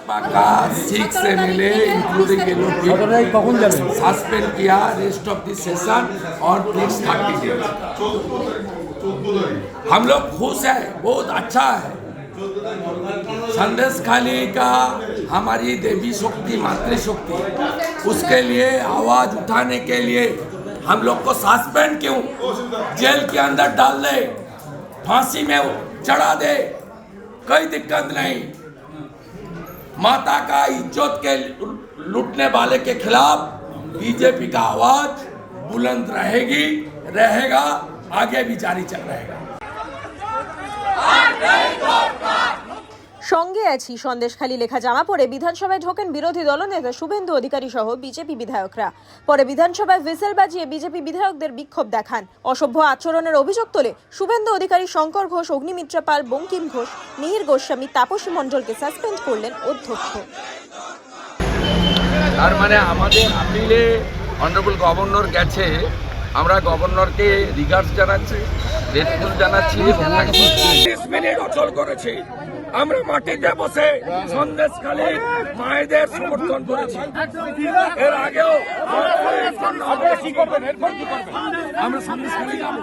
भाजपा का six M L including কখন যাবেন सस्पेंड किया रेस्ट ऑफ द सेशन और प्लीज थर्टी डेज हम लोग खुश है बहुत अच्छा है संदेश खाली का हमारी देवी शक्ति मातृशक्ति उसके लिए आवाज उठाने के लिए हम लोग को सस्पेंड क्यों जेल के अंदर डाल दे फांसी में चढ़ा दे कोई दिक्कत नहीं माता का इज़्ज़त के लूटने वाले के खिलाफ बीजेपी का आवाज़ बुलंद रहेगी, रहेगा, आगे भी जारी चल रहेगा। আছি। সন্দেশখালী লেখা জামা পরে বিধানসভায় ঢোকেন বিরোধী দলনেতা শুভেন্দু অধিকারী সহ বিজেপি বিধায়করা। পরে বিধানসভায় হুইসেল বাজিয়ে বিজেপি বিধায়কদের বিক্ষোভ দেখান। অসভ্য আচরণের অভিযোগ তোলে শুভেন্দু অধিকারী শঙ্কর ঘোষ অগ্নিমিত্রা পাল বঙ্কিম ঘোষ মিহির গোস্বামী তাপসী মণ্ডলকে সাসপেন্ড করলেন অধ্যক্ষ। তার মানে আমাদের আপিলে অনারেবল গভর্নর গেছে। আমরা গভর্নরকে রিগার্ডস জানাচ্ছি রেসপন্স জানাচ্ছি করেছি। আমরা মাটিতে বসে সন্দেশ সন্দেশখালী মায়েদের সমর্থন করেছি। এর আগেও আমরা সন্দেশ করবেন এরপর কি করবেন আমরা সন্দেশখালী যাব।